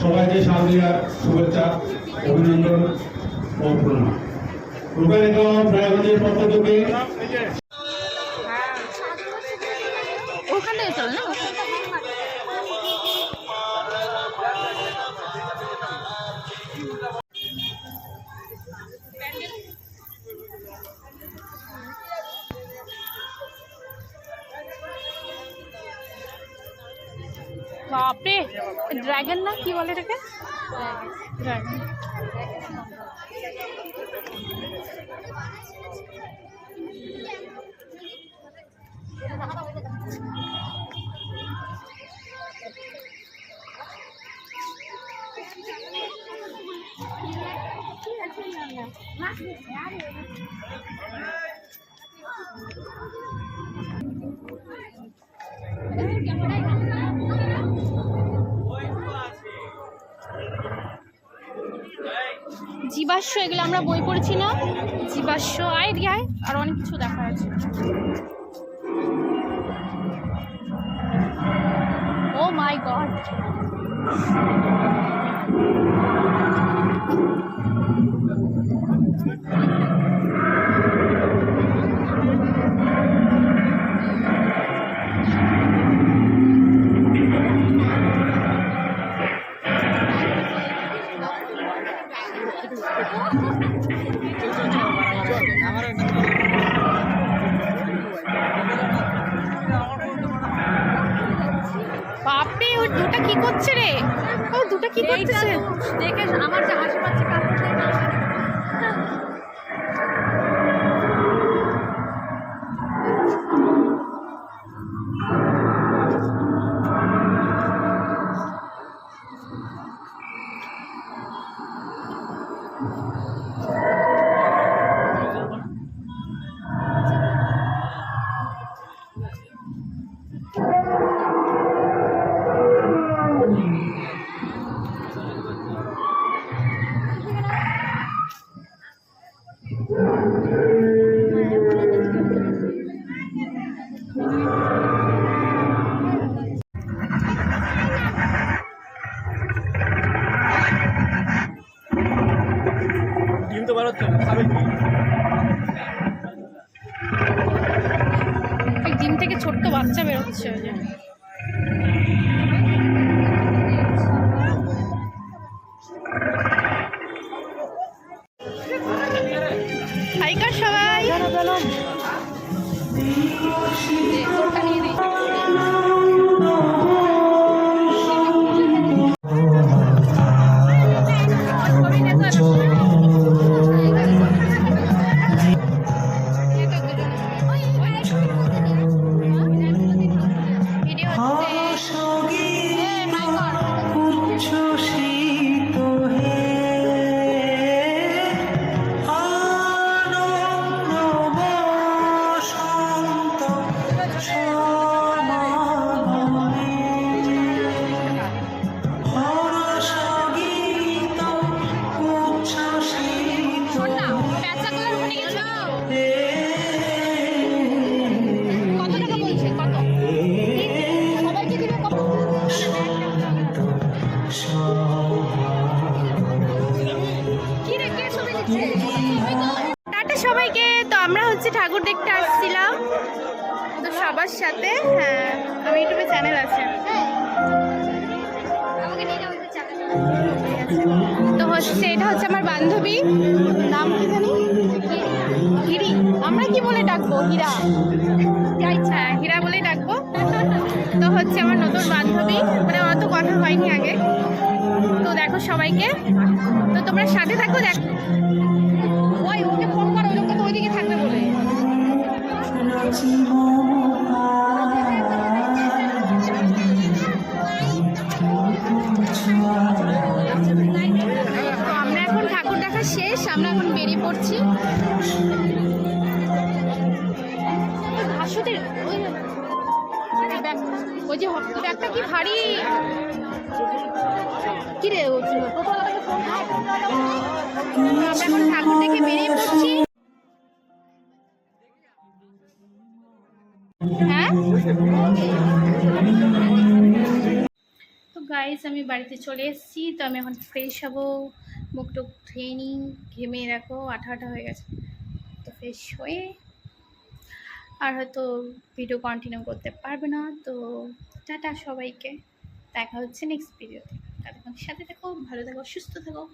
সবাইকে শারদীয়ার শুভেচ্ছা অভিনন্দন ও প্রণাম। প্রকারিত প্রয়াগঞ্জের পক্ষ থেকে বাপরে ড্রাগন না কি বলে এটাকে ড্রাগন জীবাশ্ম, এগুলো আমরা বই পড়েছি না। জীবাশ্ম আইডিয়ায় আর অনেক কিছু দেখা আছে। ও মাই গড করছে রে? ও দুটা কি করছে? দেখে আমার যে হাসি পাচ্ছে ডিম তো বার হচ্ছে না খাবে কি এই ডিম থেকে ছোট্ট বাচ্চা বেরোচ্ছে টাটা সবাইকে। তো আমরা হচ্ছে ঠাকুর দেখতে আসছিলাম। তো সবার সাথে হ্যাঁ আমি ইউটিউবে চ্যানেল আছে। তো হচ্ছে এটা হচ্ছে আমার বান্ধবী। নাম কি জানি? হিরি। আমরা কি বলে ডাকবো? হীরা। হ্যাঁ, হীরা বলেই ডাকবো। তো হচ্ছে আমার নতুন বান্ধবী। মানে অত কথা হয়নি আগে। দেখো সবাইকে। তো তোমরা সাথে থাকো, দেখ। ওই, ওকে ফোন করো ওই তো ওইদিকে থাকবে বলে। এখন ঠাকুর দেখা শেষ, আমরা এখন বেরিয়ে পড়ছি। ওই ওই যে ব্যাগটা কি ভারী? হ্যাঁ? তো গাইস আমি বাড়িতে চলে এসেছি। তো আমি এখন ফ্রেশ হব। মুখ টুক ধুয়ে ঘেমে রাখো, আঠা আঠা হয়ে গেছে। তো ফ্রেশ হয়ে আর হয়তো ভিডিও কন্টিনিউ করতে পারবে না। তো টাটা সবাইকে। দেখা হচ্ছে নেক্সট ভিডিওতে তাদের সাথে থাকো ভালো থাকো সুস্থ থাকো।